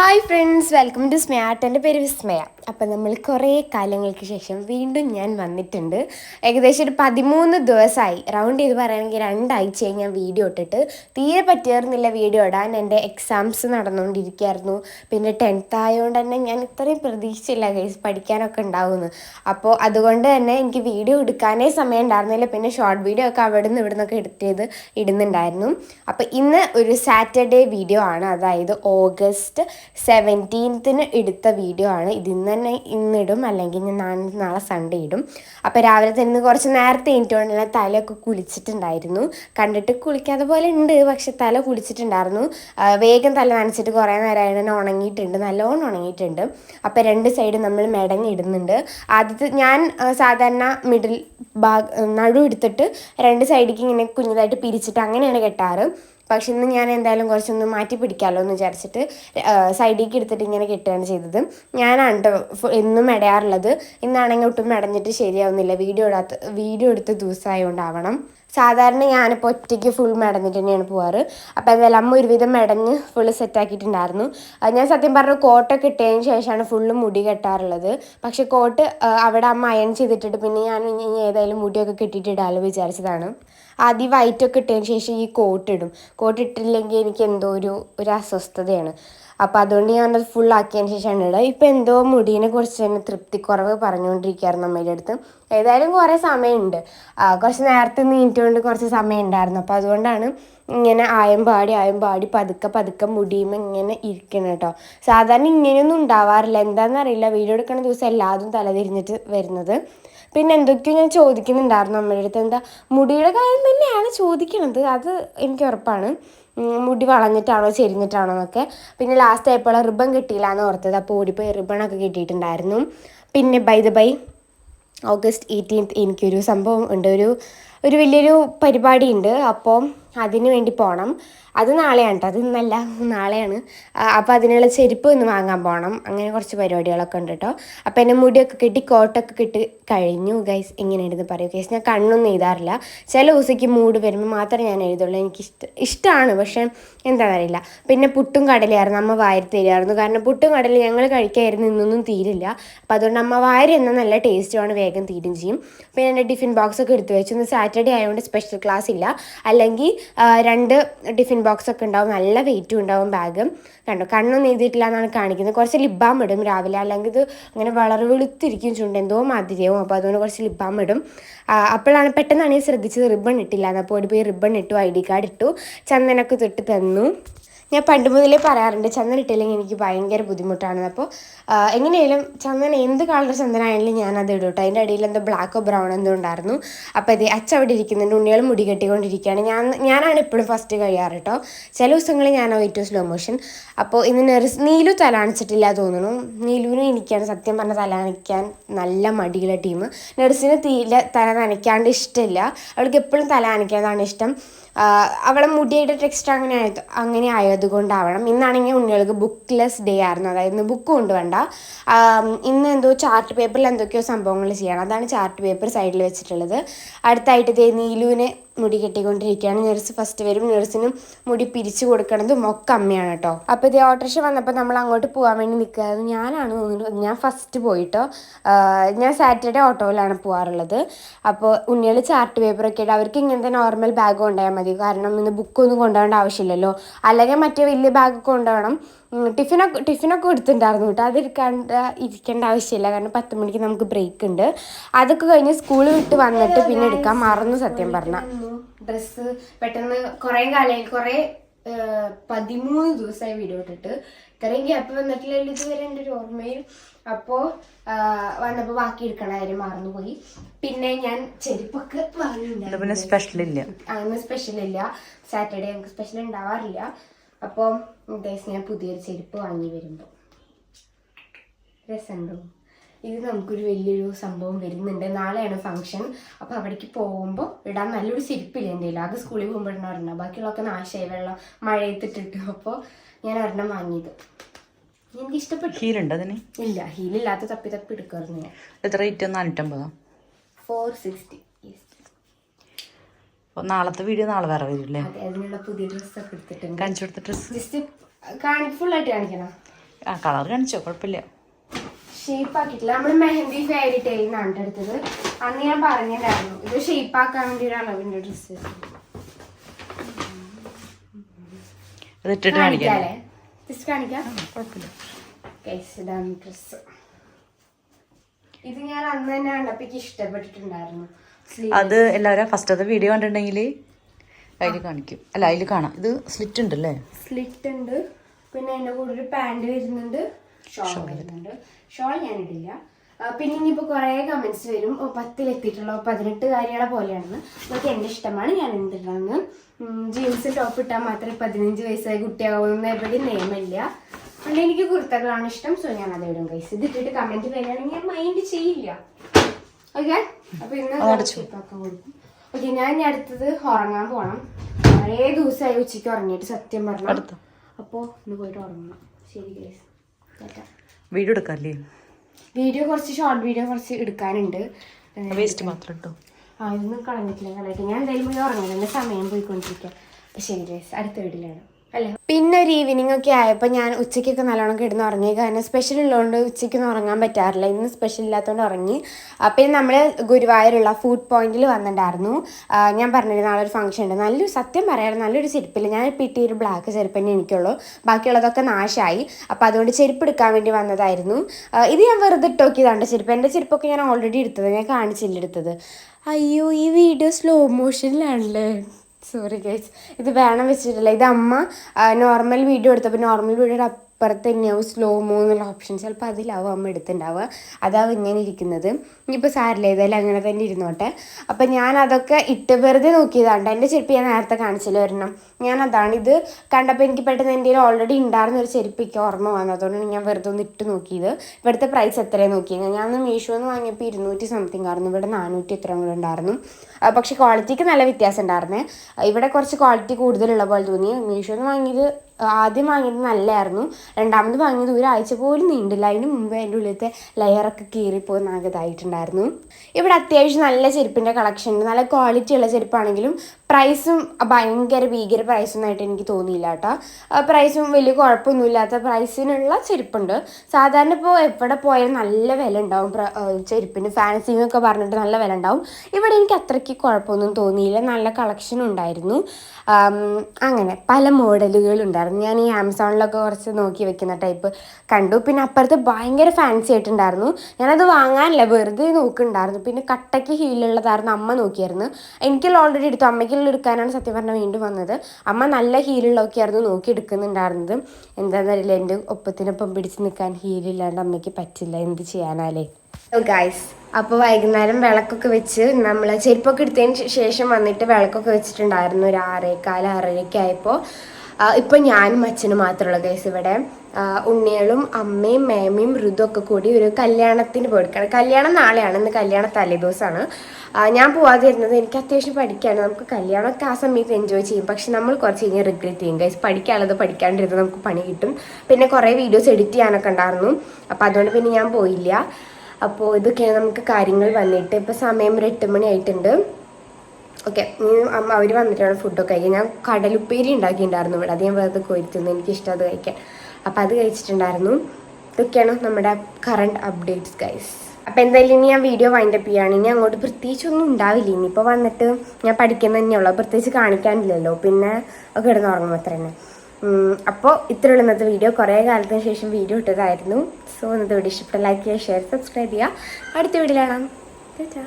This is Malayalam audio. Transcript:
ഹായ് ഫ്രണ്ട്സ് വെൽക്കം ടു സ്മയാട്ട് എന്റെ പേര് വിസ്മയ. അപ്പം നമ്മൾ കുറേ കാലങ്ങൾക്ക് ശേഷം വീണ്ടും ഞാൻ വന്നിട്ടുണ്ട്. ഏകദേശം ഒരു പതിമൂന്ന് ദിവസമായി. റൗണ്ട് ചെയ്ത് പറയുകയാണെങ്കിൽ രണ്ടാഴ്ചയായി ഞാൻ വീഡിയോ ഇട്ടിട്ട്. തീരെ പറ്റിയിരുന്നില്ല വീഡിയോ ഇടാൻ. എന്റെ എക്സാംസ് നടന്നുകൊണ്ടിരിക്കുകയായിരുന്നു. പിന്നെ ടെൻത്ത് ആയതുകൊണ്ട് തന്നെ ഞാൻ ഇത്രയും പ്രതീക്ഷിച്ചില്ല കേസ് പഠിക്കാനൊക്കെ ഉണ്ടാവുമെന്ന്. അപ്പോൾ അതുകൊണ്ട് തന്നെ എനിക്ക് വീഡിയോ എടുക്കാനേ സമയം ഉണ്ടായിരുന്നില്ല. പിന്നെ ഷോർട്ട് വീഡിയോ ഒക്കെ അവിടെ നിന്ന് ഇവിടെ നിന്നൊക്കെ എഡിറ്റ് ചെയ്ത് ഇടുന്നുണ്ടായിരുന്നു. അപ്പോൾ ഇന്ന് ഒരു സാറ്റർഡേ വീഡിയോ ആണ്. അതായത് ഓഗസ്റ്റ് സെവന്റീൻത്തിന് എടുത്ത വീഡിയോ ആണ്. ഇത് ഇന്ന് തന്നെ ഇന്നിടും അല്ലെങ്കിൽ ഞാൻ നാളെ സൺഡേ ഇടും. അപ്പോൾ രാവിലെ തന്നെ കുറച്ച് നേരത്തെ എണീറ്റുകൊണ്ട് തലയൊക്കെ കുളിച്ചിട്ടുണ്ടായിരുന്നു. കണ്ടിട്ട് കുളിക്കാതെ പോലെ ഉണ്ട് പക്ഷെ തല കുളിച്ചിട്ടുണ്ടായിരുന്നു. വേഗം തല നനച്ചിട്ട് കുറേ നേരമായിട്ട് ഉണങ്ങിയിട്ടുണ്ട് നല്ലോണം ഉണങ്ങിയിട്ടുണ്ട്. അപ്പോൾ രണ്ട് സൈഡ് നമ്മൾ മെടങ്ങിടുന്നുണ്ട് ആദ്യത്തെ ഞാൻ സാധാരണ മിഡിൽ ഭാഗ നടു എടുത്തിട്ട് രണ്ട് സൈഡിലേക്ക് ഇങ്ങനെ കുഞ്ഞതായിട്ട് പിരിച്ചിട്ട് അങ്ങനെയാണ് കെട്ടാറ്. പക്ഷെ ഇന്ന് ഞാൻ എന്തായാലും കുറച്ചൊന്ന് മാറ്റി പിടിക്കാമല്ലോ എന്ന് വിചാരിച്ചിട്ട് സൈഡിലേക്ക് എടുത്തിട്ട് ഇങ്ങനെ കിട്ടുകയാണ് ചെയ്തത്. ഞാനാണ് കേട്ടോ എന്നും ഇടയാറുള്ളത് ഇന്നാണെങ്കിൽ ഒട്ടും മെടഞ്ഞിട്ട് ശരിയാവുന്നില്ല. വീഡിയോ ഇടാത്ത വീഡിയോ എടുത്ത ദിവസമായതുകൊണ്ടാവണം സാധാരണ ഞാനിപ്പോൾ ഒറ്റയ്ക്ക് ഫുൾ മെടഞ്ഞിട്ട് തന്നെയാണ് പോവാറ്. അപ്പോൾ എന്തായാലും അമ്മ ഒരുവിധം മെടഞ്ഞ് ഫുള്ള് സെറ്റാക്കിയിട്ടുണ്ടായിരുന്നു ഞാൻ സത്യം പറഞ്ഞ കോട്ടൊക്കെ ഇട്ടതിന് ശേഷമാണ് ഫുള്ള് മുടി കെട്ടാറുള്ളത്. പക്ഷേ കോട്ട് അവിടെ അമ്മ അയൺ ചെയ്തിട്ടിട്ട് പിന്നെ ഞാൻ ഏതായാലും മുടിയൊക്കെ കെട്ടിയിട്ട് ഇടാമല്ലോ വിചാരിച്ചതാണ്. ആദ്യം വൈറ്റൊക്കെ ഇട്ടതിന് ശേഷം ഈ കോട്ട് ഇടും. കോട്ട് ഇട്ടില്ലെങ്കിൽ എനിക്ക് എന്തോ ഒരു ഒരു അസ്വസ്ഥതയാണ്. അപ്പോൾ അതുകൊണ്ട് ഞാനത് ഫുൾ ആക്കിയതിന് ശേഷമാണ് ഇടുക. ഇപ്പോൾ എന്തോ മുടീനെ കുറിച്ച് തന്നെ തൃപ്തിക്കുറവ് പറഞ്ഞുകൊണ്ടിരിക്കുകയായിരുന്നു അമ്മയുടെ അടുത്ത്. ഏതായാലും കുറേ സമയമുണ്ട്. കുറച്ച് നേരത്തെ നീറ്റുകൊണ്ട് കുറച്ച് സമയം ഉണ്ടായിരുന്നു അപ്പോൾ അതുകൊണ്ടാണ് ഇങ്ങനെ ആയം പാടി ആയം പാടി പതുക്കെ പതുക്കെ മുടിയുമ്പോൾ ഇങ്ങനെ ഇരിക്കണം കേട്ടോ. സാധാരണ ഇങ്ങനെയൊന്നും ഉണ്ടാവാറില്ല. എന്താണെന്നറിയില്ല വീഡിയോ എടുക്കുന്ന ദിവസം എല്ലാതും തലതിരിഞ്ഞിട്ട് വരുന്നത്. പിന്നെ എന്തൊക്കെയോ ഞാൻ ചോദിക്കുന്നുണ്ടായിരുന്നു അമ്മയുടെ അടുത്ത്. എന്താ മുടിയുടെ കാര്യം തന്നെയാണ് ചോദിക്കണത്. അത് എനിക്ക് ഉറപ്പാണ്. മുടി വളഞ്ഞിട്ടാണോ ചെരിഞ്ഞിട്ടാണോ എന്നൊക്കെ. പിന്നെ ലാസ്റ്റ് ആയപ്പോൾ റിബൺ കിട്ടിയില്ല എന്ന് ഓർത്തത്. അപ്പോൾ ഓടിപ്പോയി റിബണൊക്കെ കിട്ടിയിട്ടുണ്ടായിരുന്നു. പിന്നെ by the by August eighteenth എനിക്കൊരു സംഭവം ഉണ്ട്. ഒരു ഒരു വലിയൊരു പരിപാടിയുണ്ട്. അപ്പോൾ അതിന് വേണ്ടി പോകണം അത് നാളെയാണ് കേട്ടോ അത് ഇന്നല്ല നാളെയാണ്. അപ്പോൾ അതിനുള്ള ചെരുപ്പ് ഒന്ന് വാങ്ങാൻ പോകണം അങ്ങനെ കുറച്ച് പരിപാടികളൊക്കെ ഉണ്ട് കേട്ടോ അപ്പോൾ എന്റെ മുടിയൊക്കെ കിട്ടി കോട്ടൊക്കെ കിട്ടി കഴിഞ്ഞു ഗൈസ് എങ്ങനെയുണ്ടെന്ന് പറയൂ ഗൈസ് ഞാൻ കണ്ണൊന്നും എഴുതാറില്ല. ചില ദിവസത്തേക്ക് മൂഡ് വരുമ്പോൾ മാത്രമേ ഞാൻ എഴുതുള്ളൂ. എനിക്ക് ഇഷ്ട ഇഷ്ടമാണ് പക്ഷേ എന്താണെന്നറിയില്ല പിന്നെ പുട്ടും കടലയായിരുന്നു. അമ്മ വാരി തരുമായിരുന്നു കാരണം പുട്ടും കടല ഞങ്ങൾ കഴിക്കായിരുന്നു. ഇന്നൊന്നും തീരില്ല. അപ്പോൾ അതുകൊണ്ട് അമ്മ വാരി എന്നാൽ നല്ല ടേസ്റ്റുമാണ് വേഗം തീരും ചെയ്യും. പിന്നെ എന്റെ ടിഫിൻ ബോക്സൊക്കെ എടുത്തു വെച്ചു. ഇന്ന് സാറ്റർഡേ ആയതുകൊണ്ട് സ്പെഷ്യൽ ക്ലാസ് ഇല്ല. അല്ലെങ്കിൽ രണ്ട് ടിഫിൻ ബോക്സ് ഒക്കെ ഉണ്ടാവും. നല്ല വെയിറ്റും ഉണ്ടാവും ബാഗ്. കണ്ടോ? കണ്ണൊന്നും എഴുതിയിട്ടില്ല എന്നാണ് കാണിക്കുന്നത്. കുറച്ച് ലിബാം ഇടും രാവിലെ. അല്ലെങ്കിൽ ഇത് അങ്ങനെ വളരെ വെളുത്തിരിക്കും ചുണ്ട്. എന്തോ മാതിരിയാവും. അപ്പോൾ അതുകൊണ്ട് കുറച്ച് ലിബാം ഇടും. അപ്പോഴാണ് പെട്ടെന്നാണ് ഞാൻ ശ്രദ്ധിച്ചത്. റിബൺ ഇട്ടില്ല എന്നപ്പോൾ ഒരു പോയി റിബൺ ഇട്ടു. ഐ ഡി കാർഡ് ഇട്ടു. ചന്ദനൊക്കെ തൊട്ട് തന്നു. ഞാൻ പണ്ട് മുതലേ പറയാറുണ്ട് ചന്ദനം ഇട്ടില്ലെങ്കിൽ എനിക്ക് ഭയങ്കര ബുദ്ധിമുട്ടാണ് അപ്പോൾ എങ്ങനെയായാലും ചന്ദനം എന്ത് കളർ ചന്ദനമായാലും ഞാൻ അത് ഇടും കേട്ടോ അതിന്റെ അടിയിൽ എന്തോ ബ്ലാക്കോ ബ്രൗൺ എന്തോ ഉണ്ടായിരുന്നു. അപ്പോൾ ഇത് അച്ഛ അവിടെ ഇരിക്കുന്നുണ്ട് ഉണ്ണികൾ മുടി കെട്ടിക്കൊണ്ടിരിക്കുകയാണ്. ഞാൻ ഞാനാണ് എപ്പോഴും ഫസ്റ്റ് കഴിയാറ് കേട്ടോ ചില ദിവസങ്ങളിൽ ഞാൻ ഏറ്റവും സ്ലോ മോഷൻ അപ്പോൾ ഇന്ന് നെറിസ് നീലു തലാണിച്ചിട്ടില്ല തോന്നുന്നു. നീലുവിനും എനിക്കാണ് സത്യം പറഞ്ഞ തലാണിക്കാൻ നല്ല മടിയുള്ള ടീം നെറിസിന് തീല തല നനയ്ക്കാണ്ട് ഇഷ്ടമില്ല. അവൾക്ക് എപ്പോഴും തല നനയ്ക്കാനാണ് ഇഷ്ടം. അവളെ മുടിയുടെ ടെക്സ്റ്റ് അങ്ങനെ ആയത് അങ്ങനെ ആയതുകൊണ്ടാവണം. ഇന്നാണെങ്കിൽ ഉണ്ണികൾക്ക് ബുക്ക്ലെസ് ഡേ ആയിരുന്നു. അതായത് ബുക്ക് കൊണ്ടുവേണ്ട ഇന്ന് എന്തോ ചാർട്ട് പേപ്പറിൽ എന്തൊക്കെയോ സംഭവങ്ങൾ ചെയ്യണം. അതാണ് ചാർട്ട് പേപ്പർ സൈഡിൽ വെച്ചിട്ടുള്ളത്. അടുത്തായിട്ട് നീലുവിനെ മുടി കെട്ടിക്കൊണ്ടിരിക്കുകയാണ്. നഴ്സ് ഫസ്റ്റ് വരും. നഴ്സിനും മുടി പിരിച്ചു കൊടുക്കണതും ഒക്കെ അമ്മയാണ് കേട്ടോ അപ്പോൾ ഇത് ഓട്ടോറിക്ഷ വന്നപ്പോൾ നമ്മൾ അങ്ങോട്ട് പോകാൻ വേണ്ടി നിൽക്കുകയായിരുന്നു ഞാനാണ് തോന്നുന്നത് ഞാൻ ഫസ്റ്റ് പോയിട്ടോ. ഞാൻ സാറ്റർഡേ ഓട്ടോയിലാണ് പോകാറുള്ളത് അപ്പോൾ ഉണ്ണികൾ ചാർട്ട് പേപ്പറൊക്കെ ഇട്ട് അവർക്ക് ഇങ്ങനത്തെ നോർമൽ ബാഗ് കൊണ്ടുപോയാൽ മതി. കാരണം ഇന്ന് ബുക്കൊന്നും കൊണ്ടുപോകേണ്ട ആവശ്യമില്ലല്ലോ. അല്ലെങ്കിൽ മറ്റേ വലിയ ബാഗ് കൊണ്ടുപോകണം. ടിഫിനൊക്കെ ടിഫിനൊക്കെ എടുത്തിട്ടുണ്ടായിരുന്നു കേട്ടോ അതിരിക്കാണ്ട് ഇരിക്കേണ്ട ആവശ്യമില്ല. കാരണം പത്ത് മണിക്ക് നമുക്ക് ബ്രേക്ക് ഉണ്ട്. അതൊക്കെ കഴിഞ്ഞ് സ്കൂൾ വിട്ട് വന്നിട്ട് പിന്നെ എടുക്കാൻ മറന്നു സത്യം പറഞ്ഞ. ഡ്രസ്സ് പെട്ടെന്ന് കുറേ കാലമായി കുറേ പതിമൂന്ന് ദിവസമായി വീഡിയോ ഇട്ടിട്ട്. ഇത്രയും ഗ്യാപ്പ് വന്നിട്ടില്ലല്ലോ ഇതുവരെ എന്റെ ഒരു ഓർമ്മയിൽ. അപ്പോൾ വന്നപ്പോൾ ബാക്കി എടുക്കണ കാര്യം മറന്നുപോയി. പിന്നെ ഞാൻ ചെരുപ്പൊക്കെ പിന്നെ സ്പെഷ്യൽ ഇല്ല. അങ്ങനെ സ്പെഷ്യൽ ഇല്ല. സാറ്റർഡേ നമുക്ക് സ്പെഷ്യൽ ഉണ്ടാവാറില്ല അപ്പോൾ ഉദ്ദേശം ഞാൻ പുതിയൊരു ചെരുപ്പ് വാങ്ങി വരുമ്പോൾ രസമുണ്ടോ ഇത് നമുക്കൊരു വലിയൊരു സംഭവം വരുന്നുണ്ട്. നാളെയാണ് ഫംഗ്ഷൻ അപ്പോൾ അവിടേക്ക് പോകുമ്പോൾ ഇടാൻ നല്ലൊരു സിരിപ്പില്ല എന്റെ കയ്യിൽ? അത് സ്കൂളിൽ പോകുമ്പോൾ ഇടണം ഒരെണ്ണം. ബാക്കിയുള്ളതൊക്കെ നാശമായി വെള്ളം മഴയത്തിട്ടിട്ട്. അപ്പോൾ ഞാൻ ഒരെണ്ണം വാങ്ങിയത്. എനിക്ക് ഇഷ്ടപ്പെട്ടു ഹീലുണ്ട് അതിന്? ഇല്ല ഹീലില്ലാത്ത തപ്പി തപ്പി എടുക്കാറുണ്ട് ഞാൻ. എത്ര റേറ്റ് നാനൂറ്റമ്പതോ? ഫോർ സിക്സ്റ്റി അപ്പോൾ നാളത്തെ വീഡിയോ നാളെ വേറെ വരില്ലേ? അതിനുള്ള പുതിയ ഡ്രസ്സൊക്കെ എടുത്തിട്ടുണ്ട്. കാണിച്ചു കൊടുത്ത ഡ്രസ്സ് ജസ്റ്റ് ഫുൾ ഫുള്ളായിട്ട് കാണിക്കണം. ആ കളർ കാണിച്ചോ? കുഴപ്പമില്ല. ഷേപ്പ് ആക്കിയിട്ടില്ല നമ്മൾ മെഹന്തി ഫെയറി ടൈലിനാണ് എടുത്തത്. അന്ന് ഞാൻ പറഞ്ഞിട്ടുണ്ടായിരുന്നു ഇത് ഷേപ്പ് ആക്കാൻ വേണ്ടി ഒരു അളവിന്റെ ഡ്രസ്സ് കാണിക്കാല്ലേ ജസ്റ്റ് കാണിക്കാം. ഇതാണ് ഡ്രസ്സ് ഇത് ഞാൻ അന്ന് തന്നെ കണ്ടപ്പോ ഇഷ്ടപ്പെട്ടിട്ടുണ്ടായിരുന്നു. അത് എല്ലാവരും ഫസ്റ്റത്തെ വീഡിയോ കണ്ടിട്ടുണ്ടെങ്കിൽ അതിൽ കാണിക്കും. അല്ല അതിൽ കാണാം. ഇത് സ്ലിറ്റ് ഉണ്ട് ഉണ്ടല്ലേ? സ്ലിറ്റ് ഉണ്ട്. പിന്നെ അതിന്റെ കൂടെ ഒരു പാന്റ് വരുന്നുണ്ട്. ഷോൾ വരുന്നുണ്ട്. ഷോൾ ഞാൻ ഇടില്ല പിന്നെ ഇനിയിപ്പോൾ കുറേ കമൻസ് വരും. പത്തിലെത്തിയിട്ടുള്ള ഓ, പതിനെട്ട് കാര്യങ്ങളെ പോലെയാണെന്ന് അതൊക്കെ എന്റെ ഇഷ്ടമാണ്. ഞാൻ എന്തിട്ടാണ് ജീൻസ് ടോപ്പ് ഇട്ടാൽ മാത്രമേ പതിനഞ്ച് വയസ്സായ കുട്ടിയാവുന്ന എവിടെ നിയമമില്ല. അതുകൊണ്ട് എനിക്ക് കുർത്തകളാണ് ഇഷ്ടം. സോ ഞാൻ അത് ഇടും കൈസ് ഇത് ഇട്ടിട്ട് കമന്റ് വരികയാണെങ്കിൽ ഞാൻ മൈൻഡ് ചെയ്യില്ല. ഓക്കെ അപ്പൊ ഇന്ന് കൊടുക്കും. ഓക്കെ ഞാൻ ഇനി അടുത്തത് ഉറങ്ങാൻ പോകണം കുറേ ദിവസമായി ഉച്ചയ്ക്ക് ഉറങ്ങിയിട്ട് സത്യം പറഞ്ഞു. അപ്പോൾ ഇന്ന് പോയിട്ട് ഉറങ്ങണം. ശരി ഗൈസ് വീഡിയോ എടുക്കാല്ലേ വീഡിയോ കുറച്ച് ഷോർട്ട് വീഡിയോ കുറച്ച് എടുക്കാനുണ്ട്. വേസ്റ്റ് മാത്രം ഇട്ടോ. ആ ഇതൊന്നും കളഞ്ഞിട്ടില്ല. കളഞ്ഞിട്ട് ഞാൻ എന്തായാലും പോയി ഉറങ്ങുന്നത് സമയം പോയിക്കൊണ്ടിരിക്കുക ശരി അടുത്ത വീട്ടിലാണ് അല്ലേ? പിന്നെ ഒരു ഈവനിങ് ഒക്കെ ആയപ്പോൾ ഞാൻ ഉച്ചയ്ക്കൊക്കെ നല്ലോണം കിടന്ന് ഉറങ്ങി. കാരണം സ്പെഷ്യൽ ഉള്ളതുകൊണ്ട് ഉച്ചയ്ക്കൊന്നും ഉറങ്ങാൻ പറ്റാറില്ല. ഇന്ന് സ്പെഷ്യൽ ഇല്ലാത്തതുകൊണ്ട് ഉറങ്ങി. അപ്പം നമ്മൾ ഗുരുവായൂരുള്ള ഫുഡ് പോയിന്റിൽ വന്നിട്ടുണ്ടായിരുന്നു. ഞാൻ പറഞ്ഞിരുന്നു നാളെ ഒരു ഫംഗ്ഷൻ ഉണ്ട്. നല്ലൊരു സത്യം പറയാറ് നല്ലൊരു ചെരുപ്പില്ല. ഞാൻ പിട്ടി ഒരു ബ്ലാക്ക് ചെരുപ്പ് തന്നെ എനിക്കുള്ളൂ. ബാക്കിയുള്ളതൊക്കെ നാശമായി അപ്പോൾ അതുകൊണ്ട് ചെരുപ്പ് എടുക്കാൻ വേണ്ടി വന്നതായിരുന്നു. ഇത് ഞാൻ വെറുതെ ഇട്ടോക്കിയതാണ് ചെരുപ്പ്. എന്റെ ചെരുപ്പൊക്കെ ഞാൻ ഓൾറെഡി എടുത്തത്. ഞാൻ കാണിച്ചില്ല എടുത്തത്. അയ്യോ ഈ വീഡിയോ സ്ലോ മോഷനിലാണല്ലേ സോറി ഗൈസ് ഇത് വേണം വെച്ചിട്ടില്ല. ഇത് അമ്മ നോർമൽ വീഡിയോ എടുത്തപ്പോൾ നോർമൽ വീഡിയോയുടെ അപ്പുറത്ത് തന്നെയാവും സ്ലോ മോ എന്നുള്ള ഓപ്ഷൻ ചിലപ്പോൾ അതിലാവും അമ്മ എടുത്തിട്ടുണ്ടാവുക അതാവും ഇങ്ങനെ ഇരിക്കുന്നത്. ഇനിയിപ്പോൾ സാരില്ല ഏതായാലും അങ്ങനെ തന്നെ ഇരുന്നോട്ടെ. അപ്പം ഞാൻ അതൊക്കെ ഇട്ട് വെറുതെ നോക്കിയതാണ് എന്റെ ചെരുപ്പ് ഞാൻ നേരത്തെ കാണിച്ചില്ല ഒരെണ്ണം. ഞാൻ അതാണ് ഇത് കണ്ടപ്പോൾ എനിക്ക് പെട്ടെന്ന് എന്റെ ഓൾറെഡി ഉണ്ടായിരുന്ന ഒരു ചെരുപ്പ് എനിക്ക് ഓർമ്മ വന്നു. അതുകൊണ്ടാണ് ഞാൻ വെറുതെ ഒന്ന് ഇട്ട് നോക്കിയത്. ഇവിടുത്തെ പ്രൈസ് എത്രയാണ് നോക്കിയത് ഞാൻ അന്ന് മീഷോന്ന് വാങ്ങിയപ്പോൾ ഇരുന്നൂറ്റി സംതിങ് ആയിരുന്നു. ഇവിടെ നാനൂറ്റി എത്ര കൂടെ ഉണ്ടായിരുന്നു. പക്ഷേ ക്വാളിറ്റിക്ക് നല്ല വ്യത്യാസം ഉണ്ടായിരുന്നേ. ഇവിടെ കുറച്ച് ക്വാളിറ്റി കൂടുതലുള്ള പോലെ തോന്നി. മീഷോന്ന് വാങ്ങിയത് ആദ്യം വാങ്ങിയത് നല്ലതായിരുന്നു രണ്ടാമത് വാങ്ങിയത് ഒരാഴ്ച പോലും നീണ്ടില്ല. അതിന് മുമ്പ് അതിന്റെ ഉള്ളിലത്തെ ലെയറൊക്കെ കീറിപ്പോയി നാഗതായിട്ടുണ്ടായിരുന്നു ഇവിടെ അത്യാവശ്യം നല്ല ചെരുപ്പിന്റെ കളക്ഷൻ ഉണ്ട്. നല്ല ക്വാളിറ്റി ഉള്ള ചെരുപ്പാണെങ്കിലും പ്രൈസും ഭയങ്കര ഭീകര പ്രൈസൊന്നും ആയിട്ട് എനിക്ക് തോന്നിയില്ല കേട്ടോ. പ്രൈസും വലിയ കുഴപ്പമൊന്നുമില്ലാത്ത പ്രൈസിനുള്ള ചെരുപ്പുണ്ട്. സാധാരണ ഇപ്പോൾ എവിടെ പോയാലും നല്ല വില ഉണ്ടാവും. ചെരുപ്പിന് ഫാൻസി എന്നൊക്കെ പറഞ്ഞിട്ട് നല്ല വില ഉണ്ടാവും. ഇവിടെ എനിക്ക് അത്രയ്ക്ക് കുഴപ്പമൊന്നും തോന്നിയില്ല. നല്ല കളക്ഷൻ ഉണ്ടായിരുന്നു. അങ്ങനെ പല മോഡലുകൾ ഉണ്ടായിരുന്നു. ഞാൻ ഈ ആമസോണിലൊക്കെ കുറച്ച് നോക്കി വെക്കുന്ന ടൈപ്പ് കണ്ടു. പിന്നെ അപ്പുറത്ത് ഭയങ്കര ഫാൻസി ആയിട്ടുണ്ടായിരുന്നു. ഞാനത് വാങ്ങാനില്ല. വെറുതെ നോക്കുന്നുണ്ടായിരുന്നു. പിന്നെ കട്ടയ്ക്ക് ഹീലുള്ളതായിരുന്നു അമ്മ നോക്കിയായിരുന്നു. എനിക്കുള്ള ഓൾറെഡി എടുത്തു. അമ്മയ്ക്കുള്ള എടുക്കാനാണ് സത്യം പറഞ്ഞാൽ വീണ്ടും വന്നത്. അമ്മ നല്ല ഹീലുള്ളതൊക്കെ ആയിരുന്നു നോക്കി എടുക്കുന്നുണ്ടായിരുന്നത്. എന്താണെന്നറിയില്ല എന്റെ ഒപ്പത്തിനൊപ്പം പിടിച്ച് നിൽക്കാൻ ഹീലില്ലാണ്ട് അമ്മയ്ക്ക് പറ്റില്ല എന്ത് ചെയ്യാനാലേ. ഗായ്സ് അപ്പോൾ വൈകുന്നേരം വിളക്കൊക്കെ വെച്ച് നമ്മൾ ചെരുപ്പൊക്കെ എടുത്തതിന് ശേഷം വന്നിട്ട് വിളക്കൊക്കെ വെച്ചിട്ടുണ്ടായിരുന്നു ഒരു ആറേക്കാൽ ആറരയ്ക്ക് ആയപ്പോൾ ഇപ്പം ഞാനും അച്ഛനും മാത്രമുള്ള ഗൈസ് ഇവിടെ. ഉണ്ണികളും അമ്മയും മേമയും ഋതുവൊക്കെ കൂടി ഒരു കല്യാണത്തിന് പോയിരിക്കണം കല്യാണം നാളെയാണ് ഇന്ന് കല്യാണ തലേദിവസമാണ്. ഞാൻ പോവാതിരുന്നത് എനിക്ക് അത്യാവശ്യം പഠിക്കാണ്. നമുക്ക് കല്യാണമൊക്കെ ആ സമയത്ത് എൻജോയ് ചെയ്യും. പക്ഷെ നമ്മൾ കുറച്ച് കഴിഞ്ഞാൽ റിഗ്രറ്റ് ചെയ്യും. ഗൈസ് പഠിക്കാനുള്ളത് പഠിക്കാണ്ടിരുന്നത് നമുക്ക് പണി കിട്ടും. പിന്നെ കുറേ വീഡിയോസ് എഡിറ്റ് ചെയ്യാനൊക്കെ ഉണ്ടായിരുന്നു. അപ്പോൾ അതുകൊണ്ട് പിന്നെ ഞാൻ പോയില്ല. അപ്പോൾ ഇതൊക്കെയാണ് നമുക്ക് കാര്യങ്ങൾ വന്നിട്ട്. ഇപ്പോൾ സമയം ഒരു എട്ട് മണി ആയിട്ടുണ്ട്. ഓക്കെ അമ്മ അവർ വന്നിട്ടാണ് ഫുഡൊക്കെ കഴിക്കുക ഞാൻ കടലുപ്പേരി ഉണ്ടാക്കിയിട്ടുണ്ടായിരുന്നു ഇവിടെ. അത് ഞാൻ വെറുതെ കൊരുത്തുന്നു എനിക്കിഷ്ടം അത് കഴിക്കാൻ. അപ്പോൾ അത് കഴിച്ചിട്ടുണ്ടായിരുന്നു. ഇതൊക്കെയാണ് നമ്മുടെ കറണ്ട് അപ്ഡേറ്റ്സ് ഗൈസ് അപ്പോൾ എന്തായാലും ഇനി ഞാൻ വീഡിയോ വൈൻഡപ്പ് ചെയ്യുകയാണ് ഇനി അങ്ങോട്ട് പ്രത്യേകിച്ചൊന്നും ഉണ്ടാവില്ല. ഇനിയിപ്പോൾ വന്നിട്ട് ഞാൻ പഠിക്കുന്നത് തന്നെയുള്ളൂ പ്രത്യേകിച്ച് കാണിക്കാനില്ലല്ലോ. പിന്നെ കിടന്നുറങ്ങും അത്ര തന്നെ. അപ്പോൾ ഇത്രയുള്ള ഇന്നത്തെ വീഡിയോ കുറേ കാലത്തിന് ശേഷം വീഡിയോ ഇട്ടതായിരുന്നു. സോ ഇന്നത്തെ വീഡിയോ ഇഷ്ടപ്പെട്ട ലൈക്ക് ചെയ്യുക ഷെയർ സബ്സ്ക്രൈബ് ചെയ്യുക. അടുത്ത വീഡിയോ കാണാം. ടാറ്റാ.